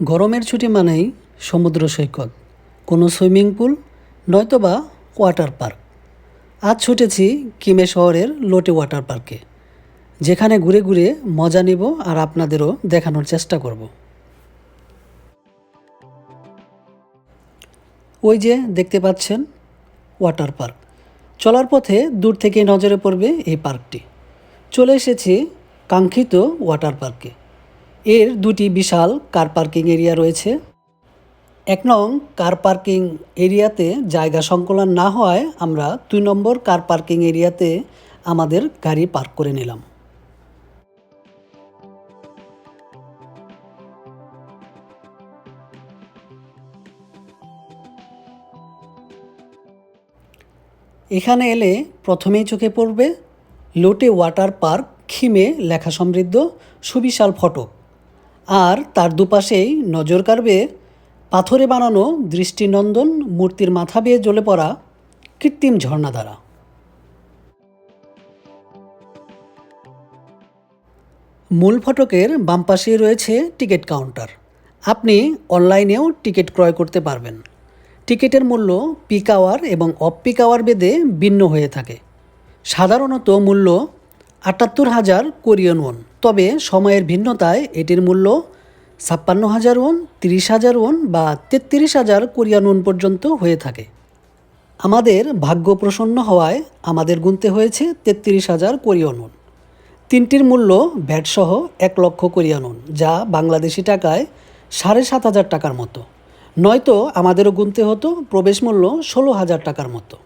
গরমের ছুটি মানেই সমুদ্র সৈকত, কোনো সুইমিং পুল, নয়তোবা ওয়াটার পার্ক। আজ ছুটেছি কিমে শহরের লোটে ওয়াটার পার্কে, যেখানে ঘুরে ঘুরে মজা নিব আর আপনাদেরও দেখানোর চেষ্টা করব। ওই যে দেখতে পাচ্ছেন ওয়াটার পার্ক। চলার পথে দূর থেকে নজরে পড়বে এই পার্কটি। চলে এসেছি কাঙ্ক্ষিত ওয়াটার পার্কে। এর দুটি বিশাল কার পার্কিং এরিয়া রয়েছে। এক নং কার পার্কিং এরিয়াতে জায়গা সংকলন না হওয়ায় আমরা দুই নম্বর কার পার্কিং এরিয়াতে আমাদের গাড়ি পার্ক করে নিলাম। এখানে এলে প্রথমেই চোখে পড়বে লোটে ওয়াটার পার্ক, খিমে লেখা সমৃদ্ধ, সুবিশাল ফটক আর তার দুপাশেই নজর কাড়বে পাথরে বানানো দৃষ্টিনন্দন, মূর্তির মাথা বেয়ে জ্বলে পড়া কৃত্রিম ঝর্ণাধারা। মূল ফটকের বাম পাশেই রয়েছে টিকিট কাউন্টার। আপনি অনলাইনেও টিকিট ক্রয় করতে পারবেন। টিকিটের মূল্য পিক আওয়ার এবং অফ পিক আওয়ার বেদে ভিন্ন হয়ে থাকে। সাধারণত মূল্য আটাত্তর হাজার কোরিয়ান ওন তবে সময়ের ভিন্নতায় এটির মূল্য ছাপ্পান্ন হাজার ওন তিরিশ হাজার ওন বা তেত্রিশ হাজার কোরিয়ান ওন পর্যন্ত হয়ে থাকে। আমাদের ভাগ্য প্রসন্ন হওয়ায় আমাদের গুনতে হয়েছে তেত্রিশ হাজার কোরিয়ান ওন তিনটির মূল্য ভ্যাটসহ এক লক্ষ কোরিয়ান ওন যা বাংলাদেশি টাকায় সাড়ে সাত হাজার টাকার মতো। নয়তো আমাদেরও গুনতে হতো, প্রবেশ মূল্য ষোলো হাজার টাকার মতো।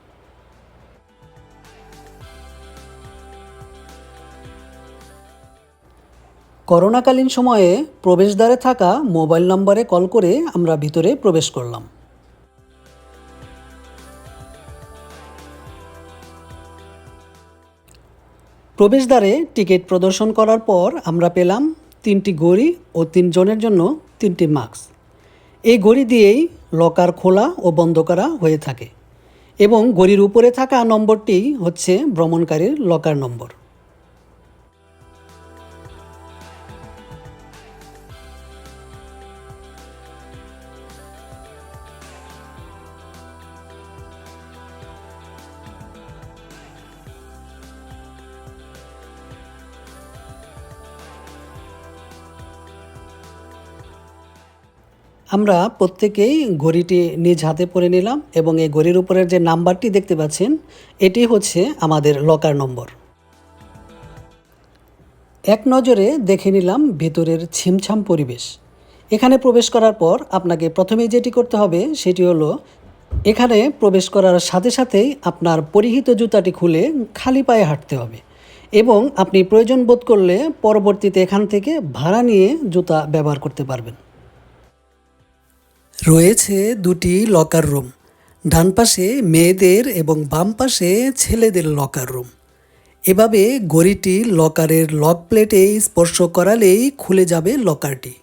করোনাকালীন সময়ে প্রবেশদ্বারে থাকা মোবাইল নম্বরে কল করে আমরা ভিতরে প্রবেশ করলাম। প্রবেশদ্বারে টিকিট প্রদর্শন করার পর আমরা পেলাম তিনটি ঘড়ি ও তিনজনের জন্য তিনটি মাস্ক। এই গড়ি দিয়েই লকার খোলা ও বন্ধ করা হয়ে থাকে এবং ঘড়ির উপরে থাকা নম্বরটি হচ্ছে ভ্রমণকারীর লকার নম্বর। আমরা প্রত্যেকেই ঘড়িটি নিজ হাতে পরে নিলাম এবং এই ঘড়ির উপরের যে নাম্বারটি দেখতে পাচ্ছেন, এটি হচ্ছে আমাদের লকার নম্বর। এক নজরে দেখে নিলাম ভেতরের ছিমছাম পরিবেশ। এখানে প্রবেশ করার পর আপনাকে প্রথমেই যেটি করতে হবে, সেটি হলো এখানে প্রবেশ করার সাথে সাথেই আপনার পরিহিত জুতাটি খুলে খালি পায়ে হাঁটতে হবে এবং আপনি প্রয়োজন বোধ করলে পরবর্তীতে এখান থেকে ভাড়া নিয়ে জুতা ব্যবহার করতে পারবেন। রয়েছে দুটি লকার রুম ডান পাশে মেয়েদের এবং বাম পাশে ছেলেদের লকার রুম এভাবে ঘড়িটি লকারের লক প্লেটে স্পর্শ করালেই খুলে যাবে লকারটি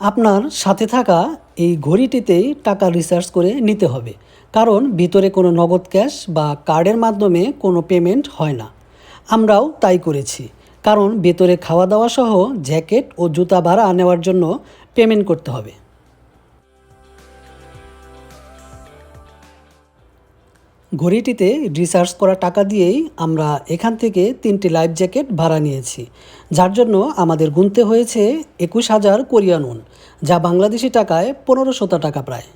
আপনার সাথে থাকা এই ঘড়িটিতেই টাকা রিচার্জ করে নিতে হবে। কারণ ভিতরে কোনো নগদ ক্যাশ বা কার্ডের মাধ্যমে কোনো পেমেন্ট হয় না। আমরাও তাই করেছি। কারণ ভেতরে খাওয়া দাওয়া সহ জ্যাকেট ও জুতা ভাড়া নেওয়ার জন্য পেমেন্ট করতে হবে। ঘড়িটিতে রিচার্জ করা টাকা দিয়েই আমরা এখান থেকে তিনটি লাইফ জ্যাকেট ভাড়া নিয়েছি, যার জন্য আমাদের গুনতে হয়েছে একুশ হাজার কোরিয়ান উন, যা বাংলাদেশি টাকায় পনেরোশত টাকা প্রায়।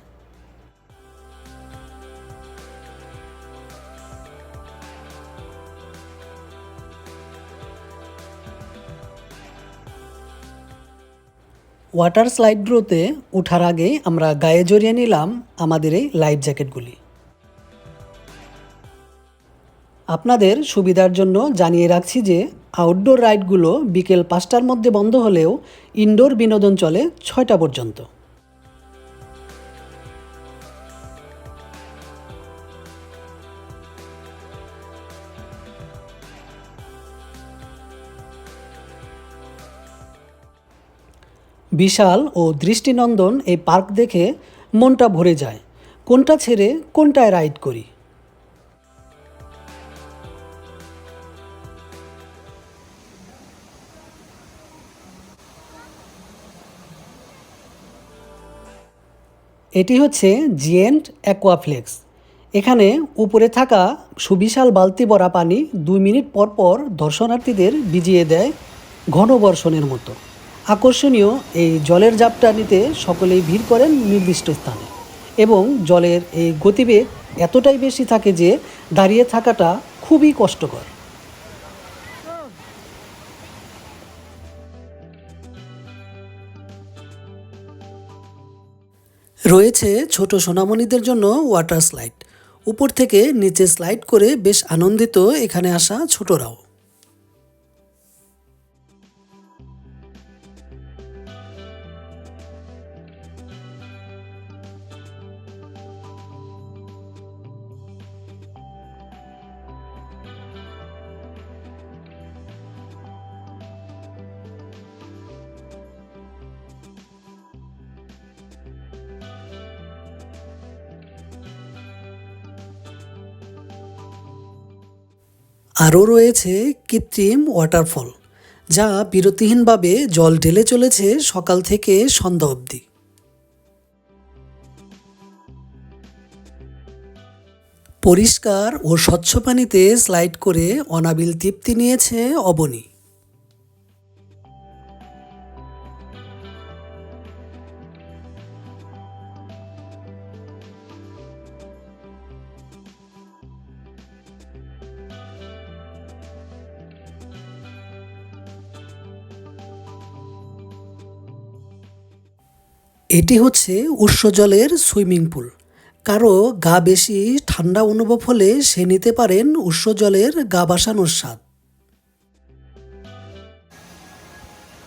ওয়াটার স্লাইডগুলোতে ওঠার আগে আমরা গায়ে জড়িয়ে নিলাম আমাদের এই লাইফ জ্যাকেটগুলি। আপনাদের সুবিধার জন্য জানিয়ে রাখছি যে আউটডোর রাইডগুলো বিকেল পাঁচটার মধ্যে বন্ধ হলেও ইনডোর বিনোদন চলে ছয়টা পর্যন্ত। বিশাল ও দৃষ্টিনন্দন এই পার্ক দেখে মনটা ভরে যায়। কোনটা ছেড়ে কোনটায় রাইড করি? এটি হচ্ছে জিয়েন্ট অ্যাকোয়াফ্লেক্স। এখানে উপরে থাকা সুবিশাল বালতি ভরা পানি দুই মিনিট পর পর দর্শনার্থীদের ভিজিয়ে দেয় ঘনবর্ষণের মতো। আকর্ষণীয় এই জলের জাপটা নিতে সকলেই ভিড় করেন নির্দিষ্ট স্থানে। এবং জলের এই গতিবেগ এতটাই বেশি থাকে যে দাঁড়িয়ে থাকাটা খুবই কষ্টকর। রয়েছে ছোট সোনামণিদের জন্য ওয়াটার স্লাইড। উপর থেকে নিচে স্লাইড করে বেশ আনন্দিত এখানে আসা ছোটরাও। আরও রয়েছে কৃত্রিম ওয়াটারফল যা বিরতিহীনভাবে জল ঢেলে চলেছে সকাল থেকে সন্ধ্যা অবধি। পরিষ্কার ও স্বচ্ছ পানিতে স্লাইড করে অনাবিল তৃপ্তি নিয়েছে অবনী। এটি হচ্ছে উৎস জলের সুইমিং পুল। কারও গা বেশি ঠান্ডা অনুভব হলে সে নিতে পারেন উৎস জলের গা বাসানোর স্বাদ।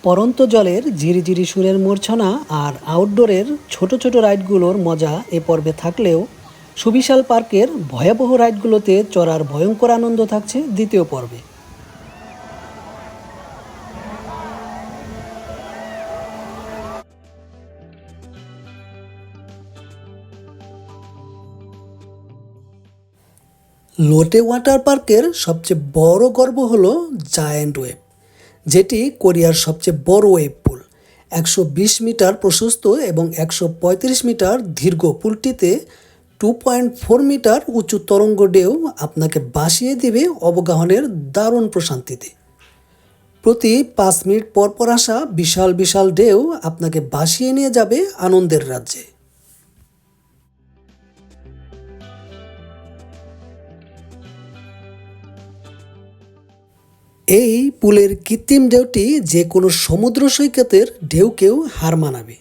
পরন্ত জলের ঝিরিঝিরি সুরের মূর্ছনা আর আউটডোরের ছোট ছোট রাইডগুলোর মজা এ পর্বে থাকলেও সুবিশাল পার্কের ভয়াবহ রাইডগুলোতে চড়ার ভয়ঙ্কর আনন্দ থাকছে দ্বিতীয় পর্বে। লোটে ওয়াটার পার্কের সবচেয়ে বড় গর্ব হলো জায়ান্ট ওয়েব, যেটি কোরিয়ার সবচেয়ে বড় ওয়েব পুল। একশো বিশ মিটার প্রশস্ত এবং একশো পঁয়ত্রিশ মিটার দীর্ঘ পুলটিতে টু পয়েন্ট ফোর মিটার উঁচু তরঙ্গ ঢেউ আপনাকে বাসিয়ে দিবে অবগাহনের দারুণ প্রশান্তিতে। প্রতি পাঁচ মিনিট পর পর আসা বিশাল বিশাল ঢেউ আপনাকে বাসিয়ে নিয়ে যাবে আনন্দের রাজ্যে। এই পুলের কৃত্রিম ঢেউটি যে কোনো সমুদ্র সৈকতের ঢেউকেও হার মানাবে।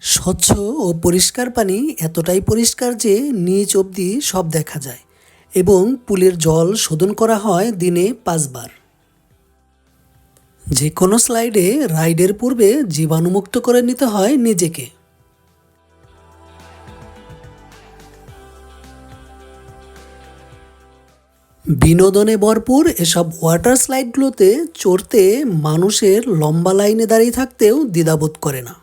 স্বচ্ছ ও পরিষ্কার পানি এতটাই পরিষ্কার যে নিচ অবধি সব দেখা যায় এবং পুলের জল শোধন করা হয় দিনে পাঁচবার। যে কোনো স্লাইডে রাইডের পূর্বে জীবাণুমুক্ত করে নিতে হয় নিজেকে। বিনোদনে ভরপুর এসব ওয়াটার স্লাইডগুলোতে চড়তে মানুষের লম্বা লাইনে দাঁড়িয়ে থাকতেও দ্বিধাবোধ করে না।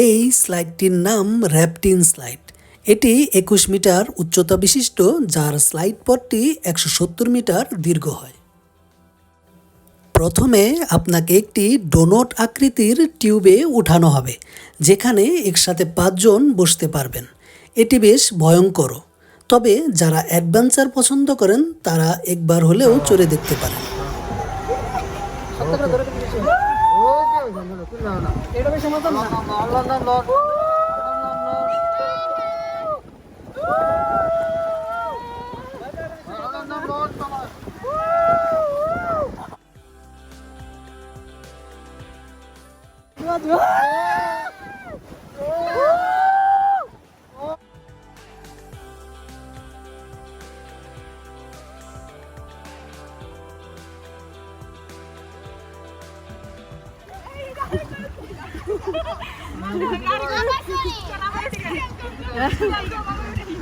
এই স্লাইডটির নাম র্যাপটিন স্লাইড। এটি একুশ মিটার উচ্চতা বিশিষ্ট, যার স্লাইড পথটি একশো সত্তর মিটার দীর্ঘ হয়। প্রথমে আপনাকে একটি ডোনট আকৃতির টিউবে উঠানো হবে, যেখানে একসাথে পাঁচজন বসতে পারবেন। এটি বেশ ভয়ঙ্কর। তবে যারা অ্যাডভেঞ্চার পছন্দ করেন, তারা একবার হলেও চড়ে দেখতে পারেন। এটা বেশি মতন না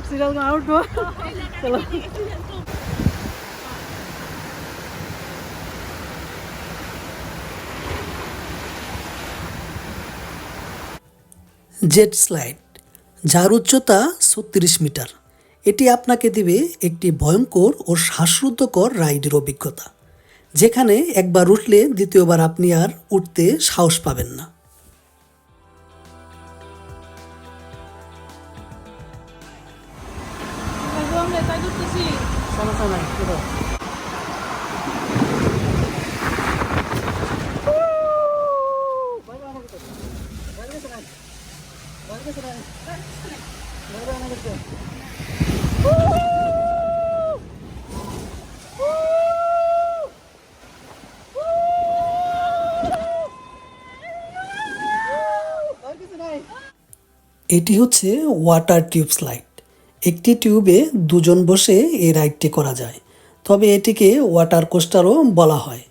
সিরিয়াল আউট চলো জেট স্লাইড, যার উচ্চতা ছত্রিশ মিটার। এটি আপনাকে দেবে একটি ভয়ঙ্কর ও শ্বাসরুদ্ধকর রাইডের অভিজ্ঞতা। যেখানে একবার উঠলে দ্বিতীয়বার আপনি আর উঠতে সাহস পাবেন না। এটি হচ্ছে ওয়াটার টিউব স্লাইড একটি টিউবে দুজন বসে এই রাইডটি করা যায়। তবে এটিকে ওয়াটার কোস্টারও বলা হয়।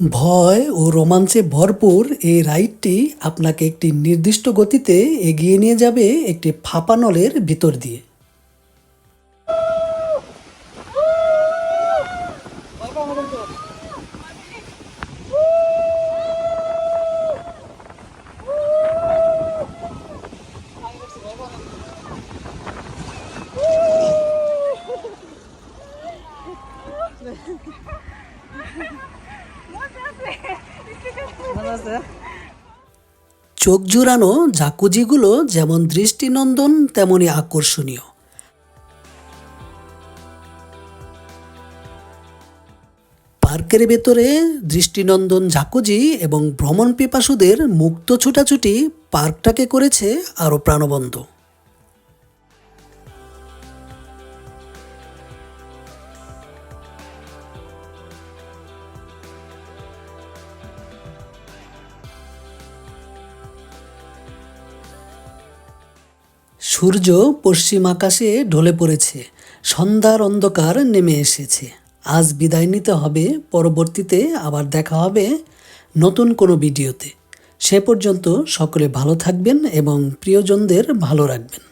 ভয় ও রোমাঞ্চে ভরপুর এই রাইডটি আপনাকে একটি নির্দিষ্ট গতিতে এগিয়ে নিয়ে যাবে একটি ফাঁপা নলের ভিতর দিয়ে ভালো আছে চোখ জুড়ানো জাকুজিগুলো যেমন দৃষ্টিনন্দন তেমনই আকর্ষণীয়। পার্কের ভেতরে দৃষ্টিনন্দন জাকুজি এবং ভ্রমণ পিপাসুদের মুক্ত ছুটাছুটি পার্কটাকে করেছে আরও প্রাণবন্ত। সূর্য পশ্চিম আকাশে ঢলে পড়েছে। সন্ধ্যার অন্ধকার নেমে এসেছে। আজ বিদায় নিতে হবে, পরবর্তীতে আবার দেখা হবে নতুন কোনো ভিডিওতে। সে পর্যন্ত সকলে ভালো থাকবেন এবং প্রিয়জনদের ভালো রাখবেন।